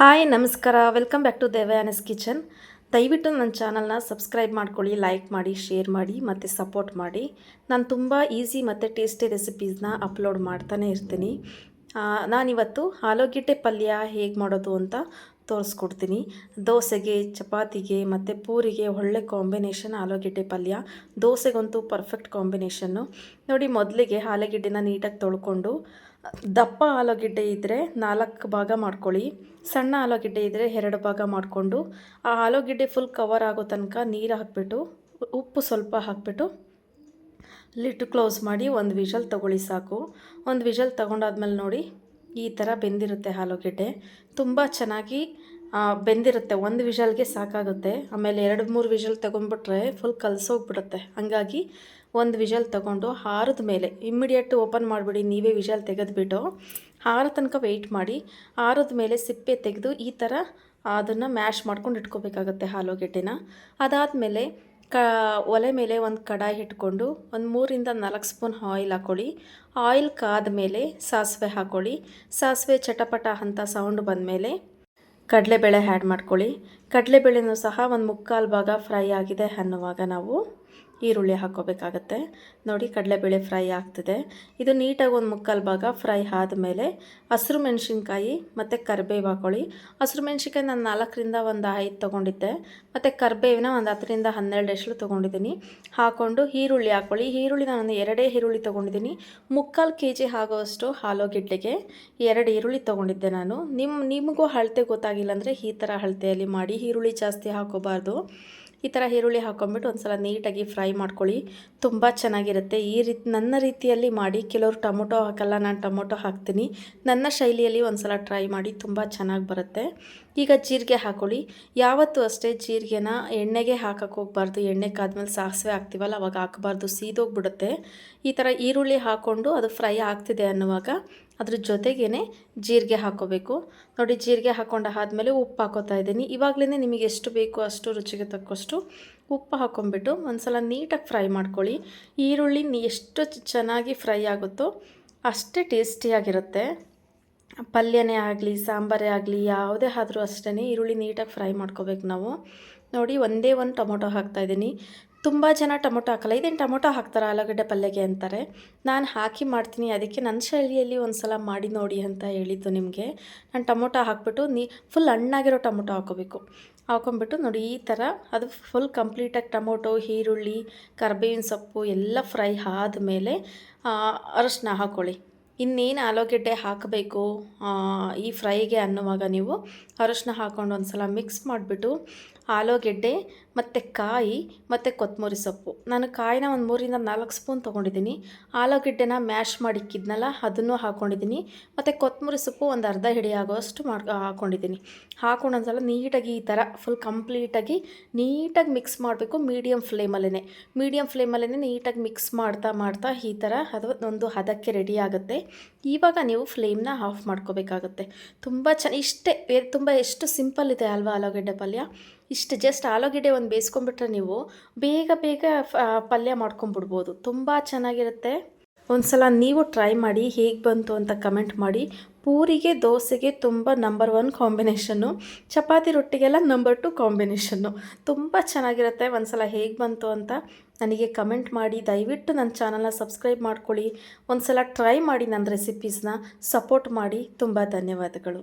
Hi, ನಮಸ್ಕಾರ. Welcome back to Devayana's kitchen ದಯವಿಟ್ಟು ನನ್ನ ಚಾನಲ್ನ ಸಬ್ಸ್ಕ್ರೈಬ್ ಮಾಡ್ಕೊಳ್ಳಿ ಲೈಕ್ ಮಾಡಿ ಶೇರ್ ಮಾಡಿ ಮತ್ತು ಸಪೋರ್ಟ್ ಮಾಡಿ. ನಾನು ತುಂಬ ಈಸಿ ಮತ್ತು ಟೇಸ್ಟಿ ರೆಸಿಪೀಸ್ನ ಅಪ್ಲೋಡ್ ಮಾಡ್ತಾನೆ ಇರ್ತೀನಿ. ನಾನಿವತ್ತು ಆಲೂಗೆಡ್ಡೆ ಪಲ್ಯ ಹೇಗೆ ಮಾಡೋದು ಅಂತ ತೋರಿಸ್ಕೊಡ್ತೀನಿ. ದೋಸೆಗೆ, ಚಪಾತಿಗೆ ಮತ್ತು ಪೂರಿಗೆ ಒಳ್ಳೆ ಕಾಂಬಿನೇಷನ್ ಆಲೂಗೆಡ್ಡೆ ಪಲ್ಯ. ದೋಸೆಗಂತೂ ಪರ್ಫೆಕ್ಟ್ ಕಾಂಬಿನೇಷನ್ನು ನೋಡಿ ಮೊದಲಿಗೆ ಆಲೂಗೆಡ್ಡೆನ ನೀಟಾಗಿ ತೊಳ್ಕೊಂಡು, ದಪ್ಪ ಆಲೂಗೆಡ್ಡೆ ಇದ್ದರೆ ನಾಲ್ಕು ಭಾಗ ಮಾಡ್ಕೊಳ್ಳಿ. ಸಣ್ಣ ಆಲೂಗೆಡ್ಡೆ ಇದ್ದರೆ ಎರಡು ಭಾಗ ಮಾಡಿಕೊಂಡು, ಆ ಆಲೂಗೆಡ್ಡೆ ಫುಲ್ ಕವರ್ ಆಗೋ ತನಕ ನೀರು ಹಾಕ್ಬಿಟ್ಟು, ಉಪ್ಪು ಸ್ವಲ್ಪ ಹಾಕ್ಬಿಟ್ಟು ಲಿಟ್ ಕ್ಲೋಸ್ ಮಾಡಿ ಒಂದು ವಿಷಲ್ ತೊಗೊಳ್ಳಿ ಸಾಕು. ಒಂದು ವಿಷಲ್ ತೊಗೊಂಡಾದ್ಮೇಲೆ ನೋಡಿ ಈ ಥರ ಬೆಂದಿರುತ್ತೆ ಆಲೂಗೆಡ್ಡೆ ತುಂಬ ಚೆನ್ನಾಗಿ ಬೆಂದಿರುತ್ತೆ. ಒಂದು ವಿಷಲ್ಗೆ ಸಾಕಾಗುತ್ತೆ. ಆಮೇಲೆ ಎರಡು, ಮೂರು ವಿಷಲ್ ತೊಗೊಂಡ್ಬಿಟ್ರೆ ಫುಲ್ ಕಲಸೋಗ್ಬಿಡುತ್ತೆ ಹಾಗಾಗಿ ಒಂದು ವಿಷಲ್ ತೊಗೊಂಡು ಹಾರದ ಮೇಲೆ ಇಮ್ಮಿಡಿಯೇಟ್ ಓಪನ್ ಮಾಡಿಬಿಡಿ, ನೀವೇ ವಿಷಲ್ ತೆಗೆದುಬಿಟ್ಟು ಹಾರ ತನಕ ವೆಯ್ಟ್ ಮಾಡಿ, ಹಾರದ ಮೇಲೆ ಸಿಪ್ಪೆ ತೆಗೆದು ಈ ಥರ ಅದನ್ನು ಮ್ಯಾಶ್ ಮಾಡ್ಕೊಂಡು ಇಟ್ಕೋಬೇಕಾಗತ್ತೆ ಆಲೂಗೆಡ್ಡೆನ ಅದಾದಮೇಲೆ ಕ, ಒಲೆ ಮೇಲೆ ಒಂದು ಕಡಾಯಿ ಇಟ್ಕೊಂಡು ಒಂದು ಮೂರಿಂದ ನಾಲ್ಕು ಸ್ಪೂನ್ ಆಯಿಲ್ ಹಾಕ್ಕೊಳ್ಳಿ ಆಯಿಲ್ ಕಾದ ಮೇಲೆ ಸಾಸಿವೆ ಹಾಕ್ಕೊಳ್ಳಿ ಸಾಸಿವೆ ಚಟಪಟ ಅಂತ ಸೌಂಡ್ ಬಂದಮೇಲೆ ಕಡಲೆಬೇಳೆ ಆ್ಯಡ್ ಮಾಡ್ಕೊಳ್ಳಿ. ಕಡಲೆಬೇಳೆನೂ ಸಹ ಒಂದು ಮುಕ್ಕಾಲು ಭಾಗ ಫ್ರೈ ಆಗಿದೆ ಅನ್ನುವಾಗ ನಾವು ಈರುಳ್ಳಿ ಹಾಕ್ಕೋಬೇಕಾಗತ್ತೆ ನೋಡಿ, ಕಡಲೆಬೇಳೆ ಫ್ರೈ ಆಗ್ತಿದೆ. ಇದು ನೀಟಾಗಿ ಒಂದು ಮುಕ್ಕಾಲು ಭಾಗ ಫ್ರೈ ಆದಮೇಲೆ ಹಸಿರು ಮೆಣಸಿನ್ಕಾಯಿ ಮತ್ತು ಕರಿಬೇವು ಹಾಕೊಳ್ಳಿ. ಹಸಿರು ಮೆಣಸಿನ್ಕಾಯಿ ನಾನು ನಾಲ್ಕರಿಂದ ಒಂದು ಐದು ತೊಗೊಂಡಿದ್ದೆ. ಮತ್ತು ಕರಿಬೇವಿನ ಒಂದು ಹತ್ತರಿಂದ ಹನ್ನೆರಡು ಎಷ್ಟಲು ತೊಗೊಂಡಿದ್ದೀನಿ. ಹಾಕ್ಕೊಂಡು ಈರುಳ್ಳಿ ಹಾಕ್ಕೊಳ್ಳಿ ಈರುಳ್ಳಿ ನಾನು ಎರಡೇ ಈರುಳ್ಳಿ ತೊಗೊಂಡಿದ್ದೀನಿ. ಮುಕ್ಕಾಲು ಕೆ ಜಿ ಆಗೋವಷ್ಟು ಆಲೂಗೆಡ್ಡೆಗೆ ಎರಡು ಈರುಳ್ಳಿ ತೊಗೊಂಡಿದ್ದೆ ನಾನು. ನಿಮ್ಮ ನಿಮಗೂ ಅಳತೆ ಗೊತ್ತಾಗಿಲ್ಲ ಅಂದರೆ ಈ ಥರ ಅಳತೆಯಲ್ಲಿ ಮಾಡಿ. ಈರುಳ್ಳಿ ಜಾಸ್ತಿ ಹಾಕೋಬಾರ್ದು. ಈ ಥರ ಈರುಳ್ಳಿ ಹಾಕ್ಕೊಂಬಿಟ್ಟು ಒಂದು ಸಲ ನೀಟಾಗಿ ಫ್ರೈ ಮಾಡ್ಕೊಳ್ಳಿ. ತುಂಬ ಚೆನ್ನಾಗಿರುತ್ತೆ. ಈ ರೀತಿ, ನನ್ನ ರೀತಿಯಲ್ಲಿ ಮಾಡಿ ಕೆಲವರು ಟೊಮೊಟೊ ಹಾಕಲ್ಲ, ನಾನು ಟೊಮೊಟೊ ಹಾಕ್ತೀನಿ. ನನ್ನ ಶೈಲಿಯಲ್ಲಿ ಒಂದು ಸಲ ಟ್ರೈ ಮಾಡಿ, ತುಂಬ ಚೆನ್ನಾಗಿ ಬರುತ್ತೆ. ಈಗ ಜೀರಿಗೆ ಹಾಕೊಳ್ಳಿ. ಯಾವತ್ತೂ ಅಷ್ಟೇ ಜೀರಿಗೆನ ಎಣ್ಣೆಗೆ ಹಾಕಕ್ಕೆ ಹೋಗ್ಬಾರ್ದು. ಎಣ್ಣೆ ಕಾದ್ಮೇಲೆ ಸಾಸಿವೆ ಹಾಕ್ತೀವಲ್ಲ, ಅವಾಗ ಹಾಕಬಾರ್ದು. ಸೀದೋಗ್ಬಿಡುತ್ತೆ. ಈ ಥರ ಈರುಳ್ಳಿ ಹಾಕ್ಕೊಂಡು ಅದು ಫ್ರೈ ಆಗ್ತಿದೆ ಅನ್ನುವಾಗ ಅದ್ರ ಜೊತೆಗೇ ಜೀರಿಗೆ ಹಾಕೋಬೇಕು. ನೋಡಿ, ಜೀರಿಗೆ ಹಾಕ್ಕೊಂಡು ಆದಮೇಲೆ ಉಪ್ಪು ಹಾಕೋತಾ ಇದ್ದೀನಿ. ಇವಾಗಲೇ ನಿಮಗೆ ಎಷ್ಟು ಬೇಕು ಅಷ್ಟು ರುಚಿಗೆ ತಕ್ಕಷ್ಟು ಉಪ್ಪು ಹಾಕ್ಕೊಂಬಿಟ್ಟು ಒಂದು ಸಲ ನೀಟಾಗಿ ಫ್ರೈ ಮಾಡ್ಕೊಳ್ಳಿ. ಈರುಳ್ಳಿ ಎಷ್ಟು ಚೆನ್ನಾಗಿ ಫ್ರೈ ಆಗುತ್ತೋ ಅಷ್ಟೇ ಟೇಸ್ಟಿಯಾಗಿರುತ್ತೆ. ಪಲ್ಯನೇ ಆಗಲಿ, ಸಾಂಬಾರೇ ಆಗಲಿ, ಯಾವುದೇ ಆದರೂ ಅಷ್ಟೇ ಈರುಳ್ಳಿ ನೀಟಾಗಿ ಫ್ರೈ ಮಾಡ್ಕೋಬೇಕು ನಾವು. ನೋಡಿ, ಒಂದೇ ಒಂದು ಟೊಮೊಟೊ ಹಾಕ್ತಾಯಿದ್ದೀನಿ ತುಂಬ ಜನ ಟೊಮೊಟೊ ಹಾಕಲ್ಲ. ಇದೇನು ಟೊಮೊಟೊ ಹಾಕ್ತಾರೆ? ಆಲೂಗಡ್ಡೆ ಪಲ್ಯಗೆ ಅಂತಾರೆ. ನಾನು ಹಾಕಿ ಮಾಡ್ತೀನಿ. ಅದಕ್ಕೆ ನನ್ನ ಶೈಲಿಯಲ್ಲಿ ಒಂದು ಸಲ ಮಾಡಿ ನೋಡಿ ಅಂತ ಹೇಳಿದ್ದು ನಿಮಗೆ. ನಾನು ಟೊಮೊಟೊ ಹಾಕ್ಬಿಟ್ಟು ನೀ ಫುಲ್ ಹಣ್ಣಾಗಿರೋ ಟೊಮೊಟೊ ಹಾಕೋಬೇಕು. ಹಾಕೊಂಬಿಟ್ಟು ನೋಡಿ, ಈ ಥರ ಅದು ಫುಲ್ ಕಂಪ್ಲೀಟಾಗಿ ಟೊಮೊಟೊ, ಈರುಳ್ಳಿ, ಕರ್ಬೇವಿನ ಸೊಪ್ಪು ಎಲ್ಲ ಫ್ರೈ ಆದಮೇಲೆ ಅರಶಿನ ಹಾಕ್ಕೊಳ್ಳಿ ಇನ್ನೇನು ಆಲೂಗೆಡ್ಡೆ ಹಾಕಬೇಕು ಈ ಫ್ರೈಗೆ ಅನ್ನುವಾಗ ನೀವು ಅರಶಿನ ಹಾಕ್ಕೊಂಡು ಒಂದು ಸಲ ಮಿಕ್ಸ್ ಮಾಡಿಬಿಟ್ಟು ಆಲೂಗೆಡ್ಡೆ, ಮತ್ತು ಕಾಯಿ, ಮತ್ತು ಕೊತ್ತಂಬರಿ ಸೊಪ್ಪು. ನಾನು ಕಾಯಿನ ಒಂದು ಮೂರಿಂದ ನಾಲ್ಕು ಸ್ಪೂನ್ ತೊಗೊಂಡಿದ್ದೀನಿ. ಆಲೂಗೆಡ್ಡೆನ ಮ್ಯಾಶ್ ಮಾಡಿಕ್ಕಿದ್ನಲ್ಲ ಅದನ್ನು ಹಾಕ್ಕೊಂಡಿದ್ದೀನಿ ಮತ್ತು ಕೊತ್ತಂಬರಿ ಸೊಪ್ಪು ಒಂದು ಅರ್ಧ ಹಿಡಿ ಆಗೋಷ್ಟು ಮಾಡಿ ಹಾಕ್ಕೊಂಡಿದ್ದೀನಿ ಹಾಕೊಂಡು ಒಂದು ಸಲ ನೀಟಾಗಿ ಈ ಥರ ಫುಲ್ ಕಂಪ್ಲೀಟಾಗಿ ನೀಟಾಗಿ ಮಿಕ್ಸ್ ಮಾಡಬೇಕು ಮೀಡಿಯಮ್ ಫ್ಲೇಮಲ್ಲೇ ಮೀಡಿಯಮ್ ಫ್ಲೇಮಲ್ಲೇ ನೀಟಾಗಿ ಮಿಕ್ಸ್ ಮಾಡ್ತಾ ಮಾಡ್ತಾ ಈ ಥರ ಅದು ಒಂದು ಹದಕ್ಕೆ ರೆಡಿ ಆಗುತ್ತೆ. ಇವಾಗ ನೀವು ಫ್ಲೇಮ್ನ ಆಫ್ ಮಾಡ್ಕೋಬೇಕಾಗುತ್ತೆ. ತುಂಬ ಚೆನ್ನ ಇಷ್ಟೇ ತುಂಬ ಎಷ್ಟು ಸಿಂಪಲ್ ಇದೆ ಅಲ್ವಾ ಆಲೂಗಡ್ಡೆ ಪಲ್ಯ? ಇಷ್ಟು ಜಸ್ಟ್ ಆಲೂಗಡ್ಡೆ ಒಂದು ಬೇಯಿಸ್ಕೊಂಬಿಟ್ರೆ ನೀವು ಬೇಗ ಬೇಗ ಪಲ್ಯ ಮಾಡ್ಕೊಂಬಿಡ್ಬೋದು ತುಂಬ ಚೆನ್ನಾಗಿರುತ್ತೆ. ಒಂದು ಸಲ ನೀವು ಟ್ರೈ ಮಾಡಿ ಹೇಗೆ ಬಂತು ಅಂತ ಕಮೆಂಟ್ ಮಾಡಿ. ಪೂರಿಗೆ, ದೋಸೆಗೆ ತುಂಬ ನಂಬರ್ ಒನ್ ಕಾಂಬಿನೇಷನ್ನು ಚಪಾತಿ ರೊಟ್ಟಿಗೆಲ್ಲ ನಂಬರ್ ಟು ಕಾಂಬಿನೇಷನ್ನು ತುಂಬ ಚೆನ್ನಾಗಿರುತ್ತೆ ಒಂದು ಸಲ ಹೇಗೆ ಬಂತು ಅಂತ. ನನಗೆ ಕಮೆಂಟ್ ಮಾಡಿ, ದಯವಿಟ್ಟು ನನ್ನ ಚಾನಲ್ನ ಸಬ್ಸ್ಕ್ರೈಬ್ ಮಾಡ್ಕೊಳ್ಳಿ. ಒಂದು ಸಲ ಟ್ರೈ ಮಾಡಿ ನನ್ನ ರೆಸಿಪೀಸ್ನ ಸಪೋರ್ಟ್ ಮಾಡಿ. ತುಂಬ ಧನ್ಯವಾದಗಳು.